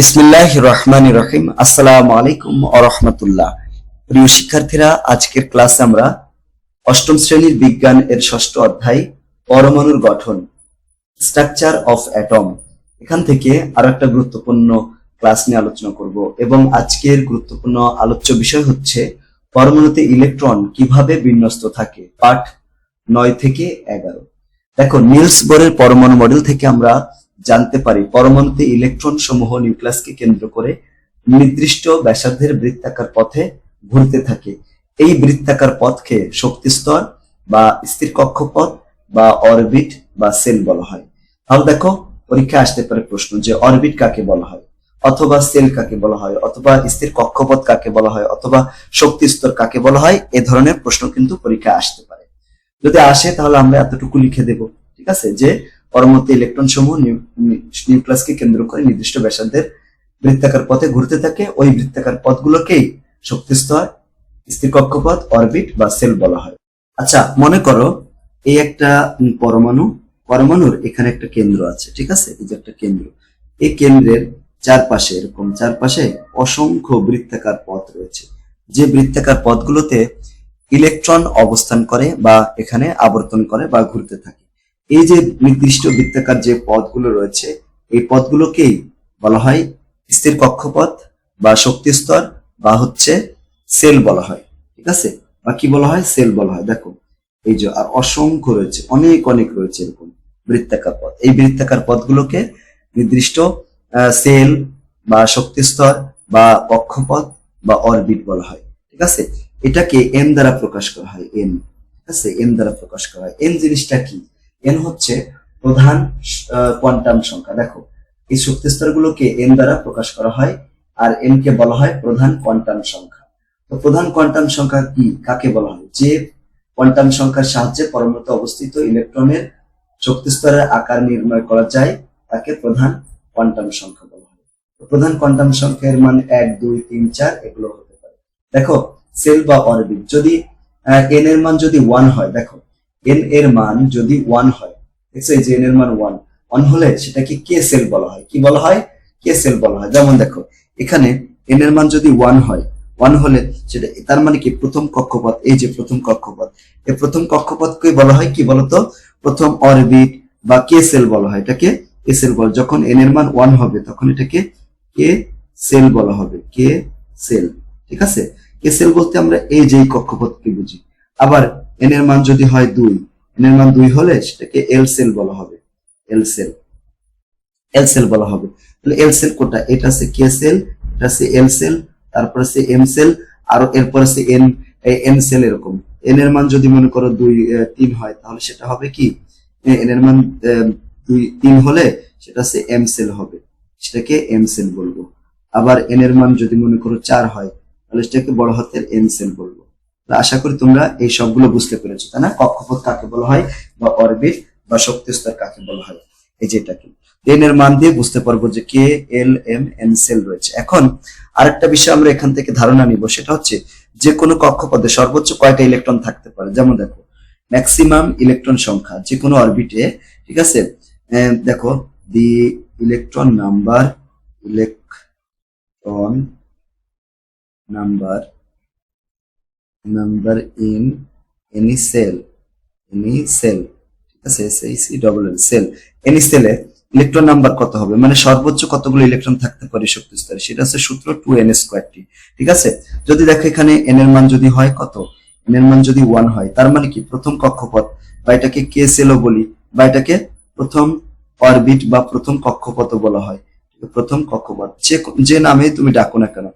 বিসমিল্লাহ রহমান রহিম আসসালামু আলাইকুম আরহামতুল্লাহ প্রিয় শিক্ষার্থীরা, আজকের ক্লাসে আমরা অষ্টম শ্রেণির বিজ্ঞান এর ষষ্ঠ অধ্যায়, পরমাণুর গঠন স্ট্রাকচার অফ অ্যাটম এখান থেকে একটা গুরুত্বপূর্ণ ক্লাস নিয়ে আলোচনা করব এবং আজকের গুরুত্বপূর্ণ আলোচ্য বিষয় হচ্ছে পরমাণুতে ইলেকট্রন কীভাবে বিন্যস্ত থাকে, পাঠ নয় থেকে এগারো। দেখো, নিলস বোরের পরমাণু মডেল থেকে আমরা জানতে পারি পরমাণুতে ইলেকট্রন সমূহ নিউক্লিয়াসকে কেন্দ্র করে নির্দিষ্ট ব্যাসার্ধের বৃত্তাকার পথে ঘুরতে থাকে। এই বৃত্তাকার পথকে শক্তি স্তর বা স্থির কক্ষপথ বা অরবিট বা সেল বলা হয়। তাহলে দেখো পরীক্ষায় আসতে পারে প্রশ্ন যে অরবিট কাকে বলা হয়? অথবা সেল কাকে বলা হয়? অথবা স্থির কক্ষপথ কাকে বলা হয়? অথবা শক্তি স্তর কাকে বলা হয়? এ ধরনের প্রশ্ন কিন্তু পরীক্ষায় আসতে পারে। যদি আসে তাহলে আমরা এতটুকু লিখে দেব, ঠিক আছে? যে পরবর্তী ইলেকট্রন সমূহ নিউ- নি- নিউক্লিয়াসকে কেন্দ্র করে নির্দিষ্ট ব্যাসার্ধের বৃত্তাকার পথে ঘুরতে থাকে। ওই বৃত্তাকার পথগুলোকেই শক্তি স্তর স্থির কক্ষপথ অরবিট বা সেল বলা হয়। আচ্ছা মনে করো এই একটা পরমাণু, পরমাণুর এখানে একটা কেন্দ্র আছে, ঠিক আছে? এই যে একটা কেন্দ্র। এই কেন্দ্রের চারপাশে, এরকম চারপাশে অসংখ্য বৃত্তাকার পথ রয়েছে। যে বৃত্তাকার পথগুলোতে ইলেকট্রন অবস্থান করে বা এখানে আবর্তন করে বা ঘুরতে থাকে। এই যে নির্দিষ্ট বৃত্তাকার যে পথগুলো রয়েছে, এই পথগুলোকেই বলা হয় স্থির কক্ষপথ বা শক্তি স্তর বা হচ্ছে সেল বলা হয়। ঠিক আছে? বা কি বলা হয়? সেল বলা হয়। দেখো, এই যে আর অসংখ্য রয়েছে, অনেক অনেক রয়েছে এরকম বৃত্তাকার পথ এই বৃত্তাকার পথগুলোকে নির্দিষ্ট সেল বা শক্তি স্তর বা কক্ষপথ বা অরবিট বলা হয়। ঠিক আছে? এটাকে এন দ্বারা প্রকাশ করা হয় এন ঠিক আছে? এন দ্বারা প্রকাশ করা হয়। এন জিনিসটা কি? এন হচ্ছে প্রধান কোয়ান্টাম সংখ্যা। দেখো, এই শক্তি স্তরগুলোকে এন দ্বারা প্রকাশ করা হয় আর এন কে বলা হয় প্রধান কোয়ান্টাম সংখ্যা। তো প্রধান কোয়ান্টাম সংখ্যা কি? কাকে বলা হয়? যে কোয়ান্টাম সংখ্যার সাহায্যে পরমাণুতে অবস্থিত ইলেকট্রনের শক্তি স্তরের আকার নির্ণয় করা যায়, তাকে প্রধান কোয়ান্টাম সংখ্যা বলা হয়। প্রধান কোয়ান্টাম সংখ্যার মান এক, দুই, তিন, চার, এগুলো হতে পারে। দেখো সেল বা অরবিট যদি এন এর মান যদি ওয়ান হয়, দেখো এন এর মান যদি ওয়ান হয় দেখছ এই যে এন এর মান ওয়ান ওয়ান হলে সেটাকে কে সেল বলা হয়। কি বলা হয়? কে সেল বলা হয়। যেমন দেখো, এখানে এন এর মান যদি ওয়ান হয় ওয়ান হলে সেটা, তার মানে কি? প্রথম কক্ষপথ, এই যে প্রথম কক্ষপথ। এই প্রথম কক্ষপথকে বলা হয় কি বলতো? প্রথম অরবিট বা কে সেল বলা হয়। এটাকে কে সেল বল। যখন এন এর মান ওয়ান হবে, তখন এটাকে কে সেল বলা হবে। কে সেল ঠিক আছে? কে সেল বলতে আমরা এই যে কক্ষপথকে বুঝি। আবার এন এর মান যদি হয় দুই এন এর মান দুই হলে সেটাকে এল সেল বলা হবে। এল সেল সেল বলা হবে। তাহলে এল সেল এটা আছে কে সেল এটা আছে এল সেল তারপর আছে এম সেল আর এরপর আছে এন এন সেল এরকম। এন এর মান যদি মনে করো দুই তিন হয়, তাহলে সেটা হবে কি? এন এর মান দুই, তিন হলে সেটা আছে এম সেল হবে। সেটাকে এম সেল বলব। আবার এন এর মান যদি মনে করো চার হয়, তাহলে সেটাকে বড় হাতের এন সেল বলব। আশা করি তোমরা এই সবগুলো বুঝতে পেরেছ, তাই না? কক্ষপথ কাকে বলা হয় বা অরবিট বা শক্তি স্তর কাকে বলা হয়? এই যে এটাকে এন এর মান দিয়ে বুঝতে পারব যে K, L, M, N cell রয়েছে। এখন আরেকটা বিষয় আমরা এখান থেকে ধারণা নিব, সেটা হচ্ছে যে কোনো কক্ষপথে সর্বোচ্চ কয়টা ইলেকট্রন থাকতে পারে? যেমন দেখো ম্যাক্সিমাম ইলেকট্রন সংখ্যা যে কোনো অরবিটে ঠিক আছে? দেখো the electron number electron number number in any cell any cell ঠিক আছে? এস এল সেল এনি সেলে ইলেকট্রন নাম্বার কত হবে? মানে সর্বোচ্চ কতগুলো ইলেকট্রন থাকতে পারে শক্তি স্তরে? সেটা হচ্ছে সূত্র টু এন স্কোয়ার টি ঠিক আছে? যদি দেখো এখানে এন এর মান যদি হয় কত? এন এর মান যদি ওয়ান হয়, তার মানে কি? প্রথম কক্ষপথ, বা এটাকে কে সেলও বলি, বা এটাকে প্রথম অরবিট বা প্রথম কক্ষপথ বলা হয়। প্রথম কক্ষপথ, যে যে নামে তুমি ডাকো না কেন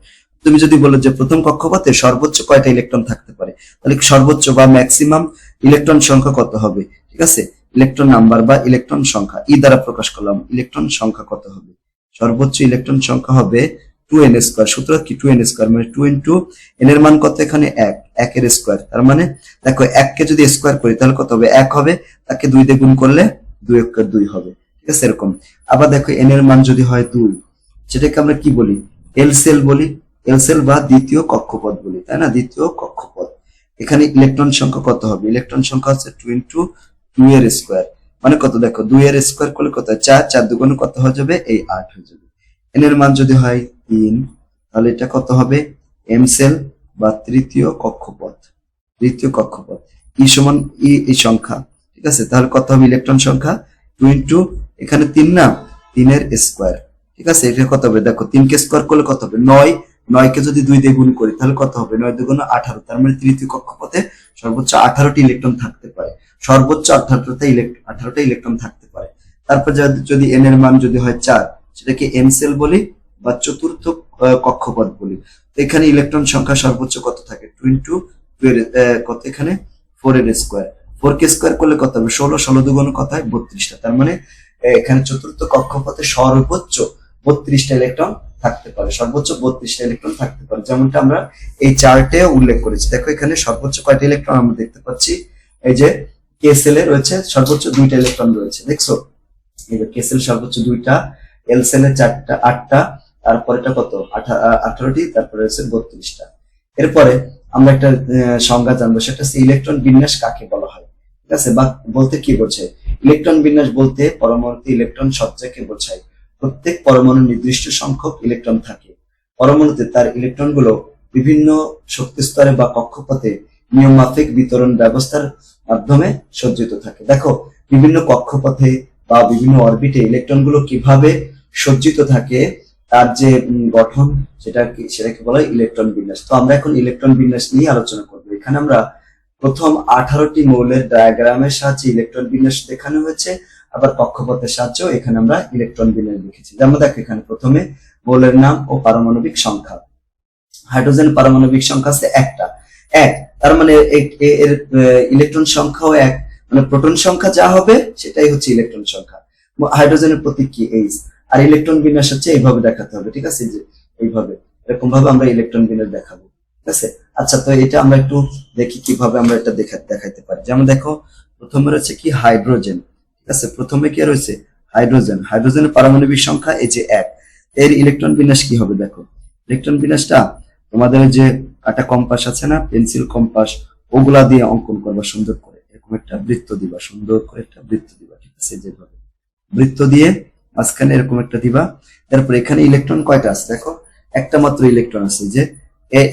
তুমি যদি বলো যে প্রথম কক্ষপথে সর্বোচ্চ কয়টা ইলেকট্রন থাকতে পারে, তাহলে সর্বোচ্চ বা ম্যাক্সিমাম ইলেকট্রন সংখ্যা কত হবে? ঠিক আছে? ইলেকট্রন নাম্বার বা ইলেকট্রন সংখ্যা। ই দ্বারা প্রকাশ করলাম, ইলেকট্রন সংখ্যা কত হবে? সর্বোচ্চ ইলেকট্রন সংখ্যা হবে টু এন স্কোয়ার। সূত্র কি টু এন স্কোয়ার? মানে টু ইন্টু এন এর মান কত এখানে? এক। একের স্কোয়ার। তার মানে দেখো, এককে যদি স্কোয়ার করি, তাহলে কত হবে? এক হবে। তাকে দুই দিয়ে গুণ করলে দুই একের দুই হবে। ঠিক আছে? এরকম। আবার দেখো এন এর মান যদি হয় দুই, সেটাকে আমরা কি বলি? এল সেল বলি। এল সেল বা দ্বিতীয় কক্ষপথ বলি, তাই না? দ্বিতীয় কক্ষপথ। এখানে ইলেকট্রন সংখ্যা কত হবে? ইলেকট্রন সংখ্যা হচ্ছে টু ইন্টু টু এর স্কোয়ার মানে কত? দেখো দুই এর স্কোয়ার করলে কত? চার চার দুগুণ কত হয়ে যাবে? এই আট হয়ে যাবে। এন এর মান যদি হয় তিন, তাহলে এটা কত হবে? এম সেল বা তৃতীয় কক্ষপথ। তৃতীয় কক্ষপথ। ই সমান ই এই সংখ্যা। ঠিক আছে? তাহলে কত হবে ইলেকট্রন সংখ্যা? টু ইন্টু এখানে তিন না? তিনের স্কোয়ার ঠিক আছে? এটা কত হবে? দেখো, তিনকে স্কোয়ার করলে কত হবে? নয়। নয়কে যদি দুই দিয়ে গুণ করি, তাহলে কত হবে? নয় দুগুণ আঠারো। তার মানে তৃতীয় কক্ষপথে সর্বোচ্চ আঠারোটি ইলেকট্রন থাকতে পারে। সর্বোচ্চ আঠারোটা আঠারোটা ইলেকট্রন থাকতে পারে। তারপর যদি- এন এর মান যদি হয় চার, সেটাকে এম সেল বলি বা চতুর্থ কক্ষপথ বলি। তো এখানে ইলেকট্রন সংখ্যা সর্বোচ্চ কত থাকে? টু ইন্টু কত এখানে? ফোর এর স্কোয়ার। ফোর কে স্কোয়ার করলে কত হবে? ষোলো। ষোলো দুগুণ কত হয়? বত্রিশটা। তার মানে এখানে চতুর্থ কক্ষপথে সর্বোচ্চ বত্রিশটা ইলেকট্রন থাকতে পারে, সর্বোচ্চ বত্রিশটা ইলেকট্রন থাকতে পারে। যেমনটা আমরা এই চার্টে উল্লেখ করেছি। দেখো এখানে সর্বোচ্চ কয়টা ইলেকট্রন আমরা দেখতে পাচ্ছি? এই যে কেসেল এ রয়েছে, সর্বোচ্চ দুইটা ইলেকট্রন রয়েছে। দেখছ? এই যে কেসেল সর্বোচ্চ দুইটা এল সেলে চারটা, আটটা তারপরে এটা কত আঠারোটি, তারপরে রয়েছে বত্রিশটা। এরপরে আমরা একটা সংজ্ঞা জানব। সেটা হচ্ছে ইলেকট্রন বিন্যাস কাকে বলা হয়? ঠিক আছে? বা বলতে কি বোঝায়? ইলেকট্রন বিন্যাস বলতে পরমাণুতে ইলেকট্রন সজ্জাকে বোঝায়। প্রত্যেক পরমাণু নির্দিষ্ট সংখ্যক ইলেকট্রন থাকে। পরমাণুতে তার ইলেকট্রনগুলো বিভিন্ন শক্তি স্তরে বা কক্ষপথে নিয়মমাফিক বিতরণ ব্যবস্থার মাধ্যমে সজ্জিত থাকে। দেখো, বিভিন্ন কক্ষপথে বা বিভিন্ন অরবিটে ইলেকট্রনগুলো কীভাবে সজ্জিত থাকে, তার যে গঠন, সেটা সেটাকে বলা হয় ইলেকট্রন বিন্যাস। তো আমরা এখন ইলেকট্রন বিন্যাস নিয়ে আলোচনা করব। এখানে আমরা প্রথম আঠারোটি মৌলের ডায়াগ্রামের সাহায্যে ইলেকট্রন বিন্যাস দেখানো হয়েছে। আবার কক্ষপথের সাহায্যে এখানে আমরা ইলেকট্রন বিন্যাস লিখেছি। যেমন দেখো এখানে প্রথমে মৌলের নাম ও পারমাণবিক সংখ্যা। হাইড্রোজেন পারমাণবিক সংখ্যা আছে একটা। এক, তার মানে এর ইলেকট্রন সংখ্যাও এক। মানে প্রোটন সংখ্যা যা হবে সেটাই হচ্ছে ইলেকট্রন সংখ্যা। হাইড্রোজেনের প্রতীক কি? এইচ আর ইলেকট্রন বিন্যাস হচ্ছে এইভাবে দেখাতে হবে, ঠিক আছে? যে, এইভাবে। এরকম ভাবে আমরা ইলেকট্রন বিন্যাস দেখাবো, ঠিক আছে? আচ্ছা তো এটা আমরা একটু দেখি কীভাবে আমরা এটা দেখা, দেখাইতে পারি। যেমন দেখো, প্রথমে রয়েছে কি? হাইড্রোজেন। আছে, প্রথমে কি রয়েছে? হাইড্রোজেন। হাইড্রোজেনের পারমাণবিক সংখ্যা এই যে এক। এর ইলেকট্রন বিন্যাস কি হবে দেখো? ইলেকট্রন বিন্যাসটা তোমাদের যে একটা কম্পাস আছে না, পেন্সিল কম্পাস, ওগুলা দিয়ে অঙ্কন করবা, সুন্দর করে। এরকম একটা বৃত্ত দিবা, সুন্দর করে একটা বৃত্ত দিবা, ঠিক আছে, যেভাবে। বৃত্ত দিয়ে মাঝখানে এরকম একটা দিবা। তারপর এখানে ইলেকট্রন কয়টা আছে দেখো? একটা মাত্র ইলেকট্রন আছে যে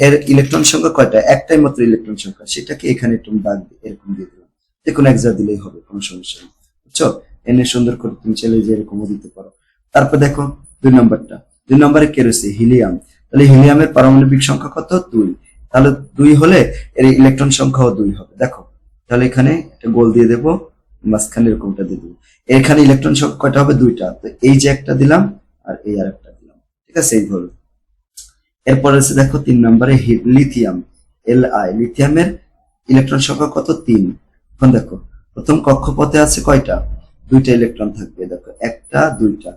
এর ইলেকট্রন সংখ্যা কয়টা? একটাই মাত্র ইলেকট্রন সংখ্যা। সেটাকে এখানে একটু দাগ এরকম দিয়ে দিলাম যে কোনো এক দিলেই হবে, কোনো সমস্যা নেই। বুঝছ? এনে সুন্দর করে তুমি চাইলে যে এরকমও দিতে পারো। তারপর দেখো, দুই নম্বরটা। দুই নম্বরে কে রয়েছে? হিলিয়াম। তাহলে হিলিয়ামের পারমাণবিক সংখ্যা কত? দুই। তাহলে দুই হলে এর ইলেকট্রন সংখ্যাও দুই হবে। দেখো, তাহলে এখানে একটা গোল দিয়ে দেবো, মাঝখানে এরকমটা দিয়ে দেবো। এখানে ইলেকট্রন সংখ্যা কয়টা হবে? দুইটা। তো এই যে একটা দিলাম, আর এই আর একটা দিলাম। ঠিক আছে? এইভাবে এরপর আছে দেখো, তিন নম্বরে লিথিয়াম। L I. লিথিয়ামের ইলেকট্রন সংখ্যা কত? তিন। এখন দেখো প্রথম কক্ষপথে আছে কয়টা? দুইটা ইলেকট্রন থাকবে, দেখো, একটা, দুইটা।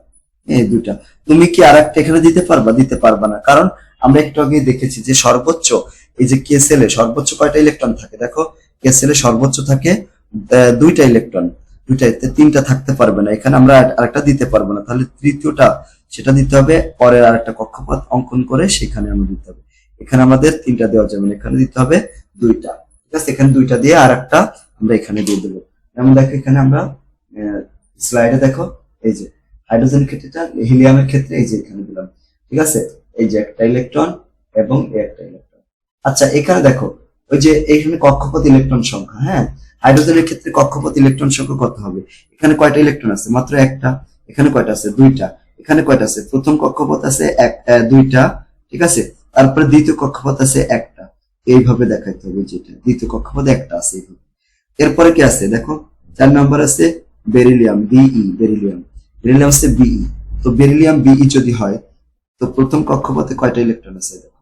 এই দুইটা। তুমি কি আর একটা এখানে দিতে পারবা? দিতে পারবা না। কারণ আমরা একটু আগে দেখেছি যে সর্বোচ্চ, এই যে কে সেলে সর্বোচ্চ কয়টা ইলেকট্রন থাকে? দেখো কে সেলে সর্বোচ্চ থাকে দুইটা ইলেকট্রন। দুইটা তিনটা থাকতে পারবে না। এখানে আমরা আরেকটা দিতে পারব না। তাহলে তৃতীয়টা, সেটা দিতে হবে। পরের আরেকটা কক্ষপথ অঙ্কন করে সেখানে আমরা দিতে হবে। এখানে আমাদের তিনটা দেওয়া যাবে না। এখানে দিতে হবে দুইটা। ঠিক আছে? এখানে দুইটা দিয়ে আর একটা আমরা এখানে দিয়ে দেবো। যেমন দেখো এখানে আমরা স্লাইডে দেখো, এই যে হাইড্রোজেন ক্ষেত্রেটা হিলিয়ামের ক্ষেত্রে এই যে এখানে দিলাম। ঠিক আছে? এই যে একটা ইলেকট্রন এবং এই একটা ইলেকট্রন আচ্ছা এখানে দেখো, ওই যে এইখানে কক্ষপথ ইলেকট্রন সংখ্যা হ্যাঁ? হাইড্রোজেনের ক্ষেত্রে কক্ষপথ ইলেকট্রন সংখ্যা কত হবে? এখানে কয়টা ইলেকট্রন আছে? মাত্র একটা। এখানে কয়টা আছে? দুইটা। এখানে কয়টা আছে? প্রথম কক্ষপথ আছে এক দুইটা। ঠিক আছে? তারপরে দ্বিতীয় কক্ষপথ আছে একটা। এইভাবে দেখাইতে হবে যেটা। দ্বিতীয় কক্ষপথে একটা আছে এইভাবে। এরপরে কি আছে? দেখো, চার নম্বর আছে beryllium B E beryllium. Beryllium আছে বিই তো বেরিলিয়াম বিই যদি হয়, তো প্রথম কক্ষপথে কয়টা ইলেকট্রন আছে? দেখো।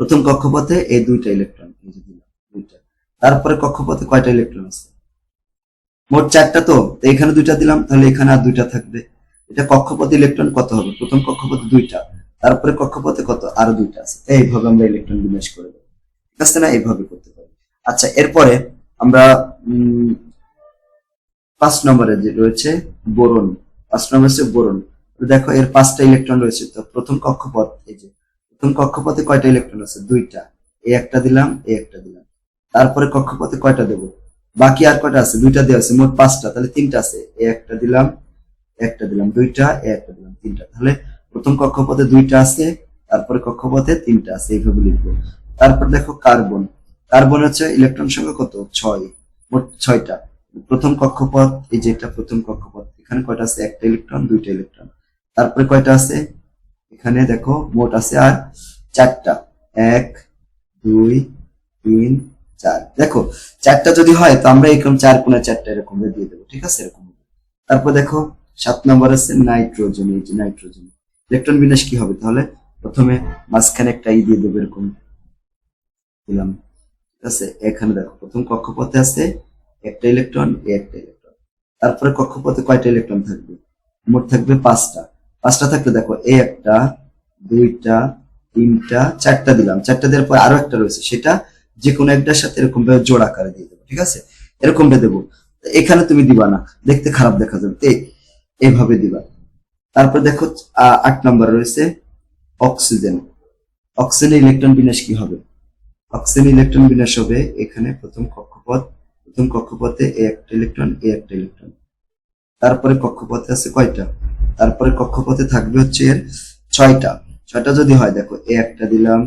প্রথম কক্ষপথে এই দুইটা ইলেকট্রন দুইটা তারপরে কক্ষপথে কয়টা ইলেকট্রন আছে? মোট চারটা তো এখানে দুইটা দিলাম, তাহলে এখানে আর দুইটা থাকবে। এটা কক্ষপথে ইলেকট্রন কত হবে? প্রথম কক্ষপথে দুইটা, তারপরে কক্ষপথে কত? আরও দুইটা আছে। এইভাবে আমরা ইলেকট্রন বিন্যাস করে দেবো। ঠিক আছে না? এইভাবে করতে আচ্ছা এরপরে আমরা পাঁচ নম্বরে যে রয়েছে বোরন। পাঁচ নম্বর হচ্ছে বোরন। দেখো, এর পাঁচটা ইলেকট্রন রয়েছে। তো প্রথম কক্ষপথ, এই যে, প্রথম কক্ষপথে কয়টা ইলেকট্রন আছে? দুইটা। এই একটা দিলাম এই একটা দিলাম। তারপরে কক্ষপথে কয়টা দেবো? বাকি আর কয়টা আছে? দুইটা দেওয়া আছে, মোট পাঁচটা। তাহলে তিনটা আছে। এই একটা দিলাম একটা দিলাম। দুইটা, এ একটা দিলাম। তিনটা। তাহলে প্রথম কক্ষপথে দুইটা আছে, তারপরে কক্ষপথে তিনটা আছে। এইভাবে লিখব। তারপর দেখো কার্বন। কার্বন হচ্ছে ইলেকট্রন সংখ্যা কত? ছয়। মোট ছয়টা। প্রথম কক্ষপথ, এই যেটা প্রথম কক্ষপথ, এখানে কয়টা আছে? একটা ইলেকট্রন, দুইটা ইলেকট্রন। তারপরে কয়টা আছে? এখানে দেখো, মোট আছে আর চারটা। এক, দুই, তিন, চার। দেখো, চারটা যদি হয়, তো আমরা এরকম চার কোণে চারটা এরকম দিয়ে দেবো। ঠিক আছে? এরকম তারপর দেখো, সাত নম্বর আছে নাইট্রোজেন। এই যে নাইট্রোজেন। ইলেকট্রন বিন্যাস কি হবে? তাহলে প্রথমে মাঝখানে একটা ই দিয়ে দেবো, এরকম দিলাম। আছে? এখানে দেখো, প্রথম কক্ষপথে আছে একটা ইলেকট্রন একটা ইলেকট্রন। তারপরে কক্ষপথে কয়টা ইলেকট্রন থাকবে? মোট থাকবে পাঁচটা। পাঁচটা থাকলে দেখো, এ একটা, দুইটা, তিনটা, চারটা দিলাম। চারটা দেওয়ার পর আরও একটা রয়েছে। সেটা যে কোনো একটার সাথে এরকম ভাবে জোড় আকারে দিয়ে দেবো, ঠিক আছে? এরকম ভাবে দেবো এখানে তুমি দিবা না। দেখতে খারাপ দেখা যাবে। তো এ- এইভাবে দিবা। তারপর দেখো আট নম্বর রয়েছে অক্সিজেন। অক্সিজেনের ইলেকট্রন বিন্যাস কি হবে? অক্সিজেন ইলেকট্রন বিন্যাস হবে এখানে প্রথম কক্ষপথ। প্রথম কক্ষপথে এ একটা ইলেকট্রন, এ একটা ইলেকট্রন। তারপরে কক্ষপথে আছে কয়টা? তারপরে কক্ষপথে থাকবে হচ্ছে এর ছয়টা। ছয়টা যদি হয়, দেখো, এ একটা দিলাম,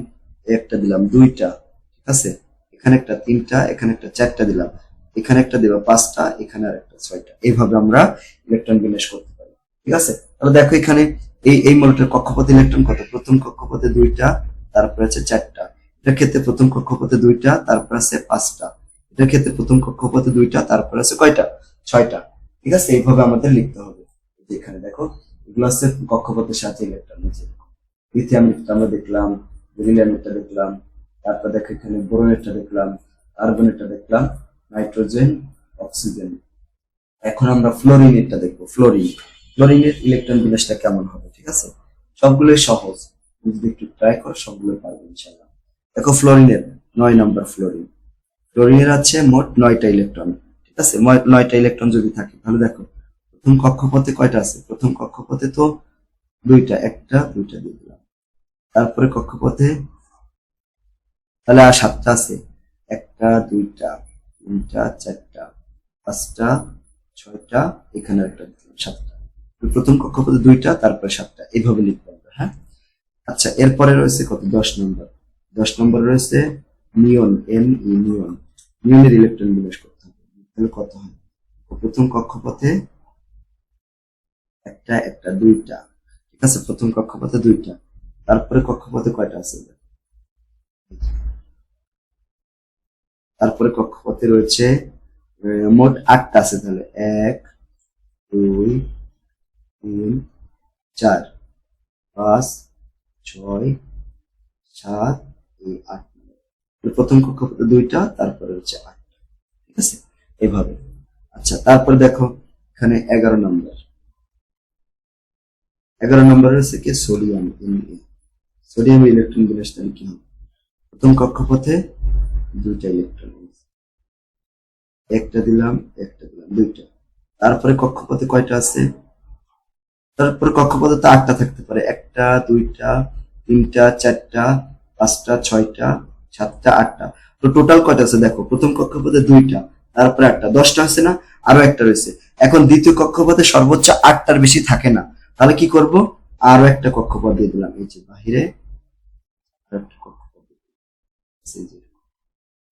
এ একটা দিলাম, দুইটা, ঠিক আছে? এখানে একটা তিনটা, এখানে একটা চারটা দিলাম। এখানে একটা দিলাম, পাঁচটা, এখানে আর একটা ছয়টা। এইভাবে আমরা ইলেকট্রন বিন্যাস করতে পারি, ঠিক আছে? তাহলে দেখো এখানে এই এই মৌলটার কক্ষপথে ইলেকট্রন কত? প্রথম কক্ষপথে দুইটা, তারপরে আছে চারটা। এটার ক্ষেত্রে প্রথম কক্ষপথে দুইটা, তারপর আছে পাঁচটা। এটার ক্ষেত্রে প্রথম কক্ষপথে দুইটা, তারপর আছে কয়টা? ছয়টা। ঠিক আছে? এইভাবে আমাদের লিখতে হবে। এখানে দেখো, এগুলো আছে কক্ষপথের সাথে ইলেকট্রন লিথিয়াম আমরা দেখলাম বেরিলিয়ামটা দেখলাম, তারপর দেখো এখানে বোরনেটটা দেখলাম কার্বনেটটা দেখলাম, নাইট্রোজেন, অক্সিজেন। এখন আমরা ফ্লোরিনেটটা দেখব, ফ্লোরিন। ফ্লোরিনের ইলেকট্রন বিন্যাসটা কেমন হবে? ঠিক আছে? সবগুলোই সহজ। যদি একটু ট্রাই করো, সবগুলোই পারবে ইনশাল্লাহ দেখো ফ্লোরিনের নয় নম্বর ফ্লোরিন। ফ্লোরিনের আছে মোট নয়টা ইলেকট্রন। ঠিক আছে? নয়টা ইলেকট্রন যদি থাকে, তাহলে দেখো, প্রথম কক্ষপথে কয়টা আছে? প্রথম কক্ষপথে তো দুইটা, একটা, দুইটা দিয়ে দিলাম। তারপরে কক্ষপথে তাহলে আর সাতটা আছে। একটা, দুইটা, তিনটা, চারটা, পাঁচটা, ছয়টা, এখানে একটা সাতটা। প্রথম কক্ষপথে দুইটা, তারপরে সাতটা। এইভাবে লিখতে হবে হ্যাঁ? আচ্ছা এরপরে রয়েছে কত? দশ নম্বর। দশ নম্বর রয়েছে নিয়ন এন ই নিয়ন নিয়নের ইলেকট্রন বিন্যাস করতে হবে। তাহলে কত হয়? প্রথম কক্ষপথে একটা একটা, দুইটা। ঠিক আছে? প্রথম কক্ষপথে দুইটা। তারপরে কক্ষপথে কয়টা আছে? তারপরে কক্ষপথে রয়েছে মোট আটটা আছে তাহলে। এক, দুই, তিন, চার, পাঁচ, ছয়, সাত এই আট প্রথম কক্ষপথে দুইটা, তারপরে হচ্ছে আটটা ঠিক আছে? এভাবে। আচ্ছা তারপরে দেখো, এখানে এগারো নম্বর। এগারো নম্বর হচ্ছে কি সোডিয়াম সোডিয়াম ইলেকট্রন বিন্যাস তাহলে কি হবে? প্রথম কক্ষপথে দুইটা ইলেকট্রন একটা দিলাম একটা দিলাম, দুইটা। তারপরে কক্ষপথে কয়টা আছে? তারপরে কক্ষপথে তো আটটা থাকতে পারে। একটা, দুইটা, তিনটা, চারটা পাঁচটা, ছয়টা, সাতটা, আটটা। তো টোটাল কয়টা আছে? দেখো, প্রথম কক্ষপথে দুইটা, তারপরে একটা দশটা আছে না? আরও একটা রয়েছে। এখন দ্বিতীয় কক্ষপথে সর্বোচ্চ আটটার বেশি থাকে না। তাহলে কি করব? আরও একটা কক্ষপথ দিয়ে দিলাম। এই যে বাহিরে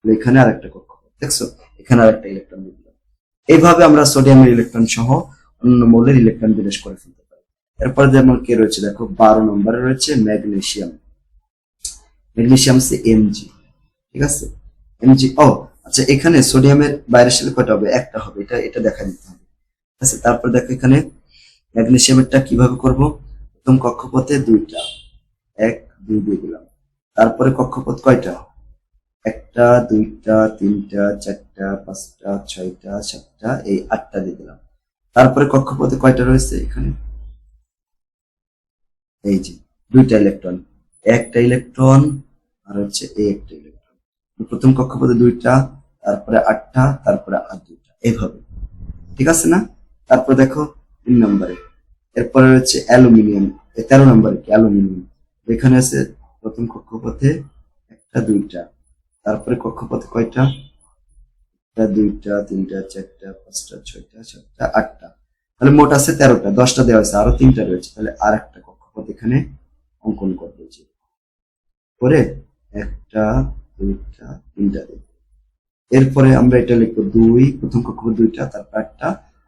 এখানে আর একটা কক্ষপথ, দেখছ? এখানে আর একটা ইলেকট্রন দিয়ে দিলাম। এইভাবে আমরা সোডিয়ামের ইলেকট্রন সহ অন্য মৌলের ইলেকট্রন বিন্যাস করে ফেলতে পারি। এরপরে যেমন কে রয়েছে? দেখো, বারো নম্বরে রয়েছে ম্যাগনেসিয়াম। ম্যাগনেসিয়াম সে এমজি ঠিক আছে? এমজি ও আচ্ছা এখানে সোডিয়ামের বাইরের সাথে কয়টা হবে? একটা হবে, এটা এটা দেখা দিতে হবে। ঠিক আছে? তারপর দেখো এখানে ম্যাগনেসিয়ামেরটা কীভাবে করব? প্রথম কক্ষপথে দুইটা, এক, দুই দিয়ে দিলাম। তারপরে কক্ষপথ কয়টা? একটা, দুইটা, তিনটা, চারটা, পাঁচটা, ছয়টা, সাতটা, এই আটটা দিয়ে দিলাম। তারপরে কক্ষপথে কয়টা রয়েছে এখানে? এই যে, দুইটা ইলেকট্রন একটা ইলেকট্রন আর হচ্ছে এই একটা ইলেকট্রন প্রথম কক্ষপথে দুইটা, তারপরে আটটা, তারপরে আর দুইটা। এইভাবে। ঠিক আছে না? তারপর দেখো তিন নম্বরে। এরপরে রয়েছে অ্যালুমিনিয়াম। তেরো নম্বরে কি? অ্যালুমিনিয়াম। এখানে আছে প্রথম কক্ষপথে একটা, দুইটা। তারপরে কক্ষপথে কয়টা? একটা, দুইটা, তিনটা, চারটা, পাঁচটা, ছয়টা, সাতটা, আটটা। তাহলে মোট আছে তেরোটা। দশটা দেওয়া হয়েছে। আরও তিনটা রয়েছে। তাহলে আর একটা কক্ষপথ এখানে অঙ্কন করবে যে করে একটা দুইটা, তিনটা এরপরে আমরা এটা লিখব দুই, প্রথম কক্ষপথ দুইটা, তারপর একটা,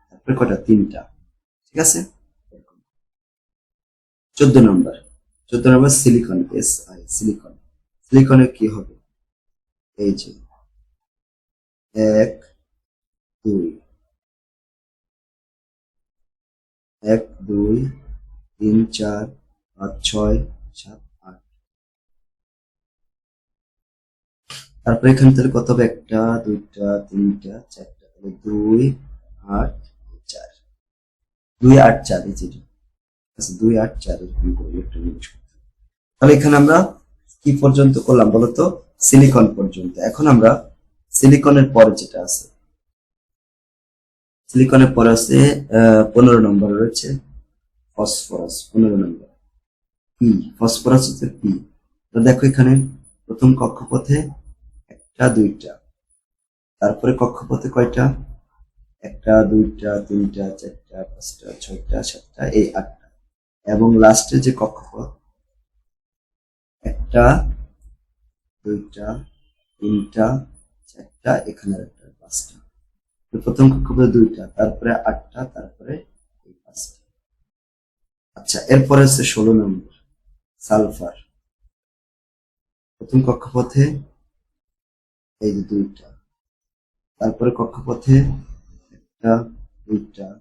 তারপরে কটা, তিনটা। ঠিক আছে? চোদ্দ নম্বর। চোদ্দ নম্বর সিলিকন এস আই সিলিকন সিলিকনের কি হবে? এই যে, এক, দুই। এক, দুই, তিন, চার, পাঁচ, ছয়, সাত তারপরে এখানে তাহলে কত হবে? একটা, দুইটা, তিনটা, চারটা, তাহলে দুই, আট, চার। দুই, আট, চার, এই যেটা আচ্ছা দুই, আট, চার, এরকম করে একটা জিনিস তাহলে এখানে আমরা কি পর্যন্ত করলাম বলতো সিলিকন পর্যন্ত। এখন আমরা সিলিকনের পরে যেটা আছে, সিলিকনের পরে আছে পনেরো নম্বর রয়েছে, ফসফরাস, পনেরো নম্বর। পি, ফসফরাস হচ্ছে পি। তো দেখো এখানে প্রথম কক্ষপথে একটা, দুইটা। তারপরে কক্ষপথে কয়টা? একটা, দুইটা, তিনটা, চারটা, পাঁচটা, ছয়টা, সাতটা, এই আটটা। এবং লাস্টে যে কক্ষপথ, একটা, দুইটা, তিনটা, চারটা, এখানে একটা, পাঁচটা। প্রথম কক্ষপথে দুইটা, তারপরে আটটা, তারপরে এই পাঁচটা। আচ্ছা এরপরে হচ্ছে ষোলো নম্বর, সালফার। প্রথম কক্ষপথে এই যে দুইটা। তারপরে কক্ষপথে একটা, দুইটা,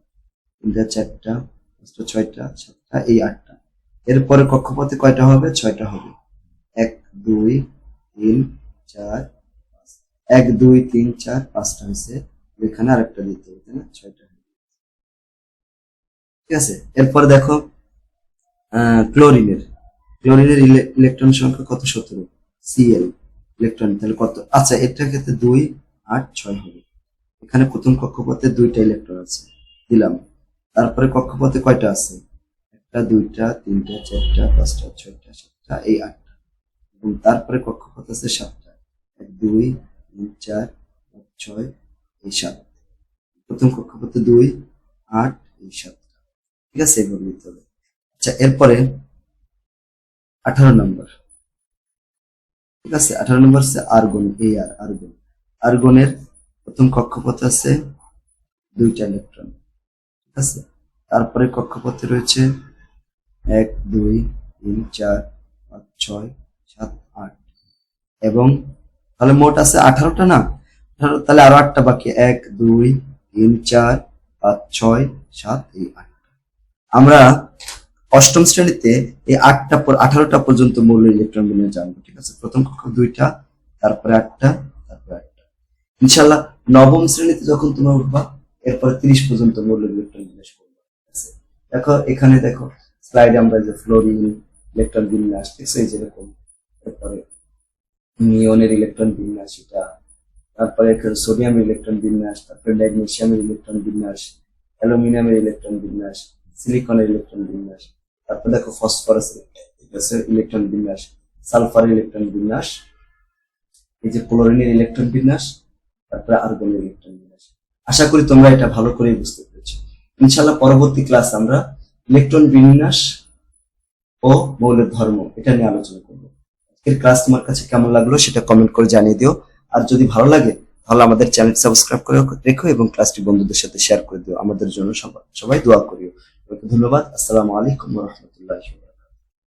তিনটা, চারটা, পাঁচটা, ছয়টা, সাতটা, এই আটটা। এরপরে কক্ষপথে কয়টা হবে? ছয়টা হবে। এক, দুই, তিন, চার এক, দুই, তিন, চার, পাঁচটা হয়েছে। এখানে আরেকটা দিতে হবে না? ছয়টা। ঠিক আছে? এরপরে দেখো ক্লোরিনের। ক্লোরিনের ইলে- ইলেকট্রন সংখ্যা কত? সতেরো। সিএল ইলেকট্রন তাহলে কত? আচ্ছা এটার ক্ষেত্রে দুই, আট, ছয় হবে। এখানে প্রথম কক্ষপথে দুইটা ইলেকট্রন আছে, দিলাম। তারপরে কক্ষপথে কয়টা আছে? একটা, দুইটা, তিনটা, চারটা, পাঁচটা, ছয়টা, সাতটা, এই আটটা। এবং তারপরে কক্ষপথ আছে সাতটা। এক, দুই, তিন, চার, পাঁচ, ছয়, এই সাত। প্রথম কক্ষপথে দুই, আট, এই সাতটা। ঠিক আছে, এভাবে নিতে হবে। আচ্ছা এরপরে আঠারো নম্বর। ঠিক আছে? আঠারো নম্বর হচ্ছে আর্গন এ আর আর্গন। আর্গনের প্রথম কক্ষপথ আছে দুইটা ইলেকট্রন, ঠিক আছে? তারপরে কক্ষপথে রয়েছে এক, দুই, তিন, চার, পাঁচ, ছয়, সাত, আট। এবং তাহলে মোট আছে আঠারোটা না? আঠারো, তাহলে আরও আটটা বাকি। এক, দুই, তিন, চার, পাঁচ, ছয়, সাত, এই আটটা। আমরা অষ্টম শ্রেণীতে এই আটটা আঠারোটা পর্যন্ত মৌল ইলেকট্রন বিন্যাস জানব, ঠিক আছে? প্রথম কক্ষ দুইটা, তারপরে আটটা তারপরে আটটা। ইনশাল্লাহ নবম শ্রেণীতে যখন তোমরা উঠবা, এরপরে তিরিশ পর্যন্ত মৌল ইলেকট্রন বিন্যাস করবে? দেখো, এখানে দেখো স্লাইডে আমরা যে ফ্লোরিন ইলেকট্রন বিন্যাস দেখছ এই যেরকম তারপরে নিয়নের ইলেকট্রন বিন্যাস এটা, তারপরে এখানে সোডিয়ামের ইলেকট্রন বিন্যাস, তারপরে ম্যাগনেসিয়ামের ইলেকট্রন বিন্যাস অ্যালুমিনিয়ামের ইলেকট্রন বিন্যাস সিলিকনের ইলেকট্রন বিন্যাস তারপর দেখো ফসফরাস ইলেকট্রন বিন্যাস সালফার ইলেকট্রন বিন্যাস, এই যে ক্লোরিনের ইলেকট্রন বিন্যাস, তারপরে আর্গনের ইলেকট্রন বিন্যাস। আশা করি তোমরা এটা ভালো করে বুঝতে পেরেছ। ইনশাল্লাহ পরবর্তী ক্লাস আমরা ইলেকট্রন বিন্যাস ও মৌলের ধর্ম এটা নিয়ে আলোচনা করব। এর ক্লাস তোমার কাছে কেমন লাগল সেটা কমেন্ট করে জানিয়ে দিও। আর যদি ভালো লাগে, তাহলে আমাদের চ্যানেল সাবস্ক্রাইব করে রেখো এবং ক্লাসটি বন্ধুদের সাথে শেয়ার করে দিও। আমাদের জন্য সবাই দোয়া করিও। সবাইকে ধন্যবাদ আসসালামু আলাইকুম রহমতুল্লাহ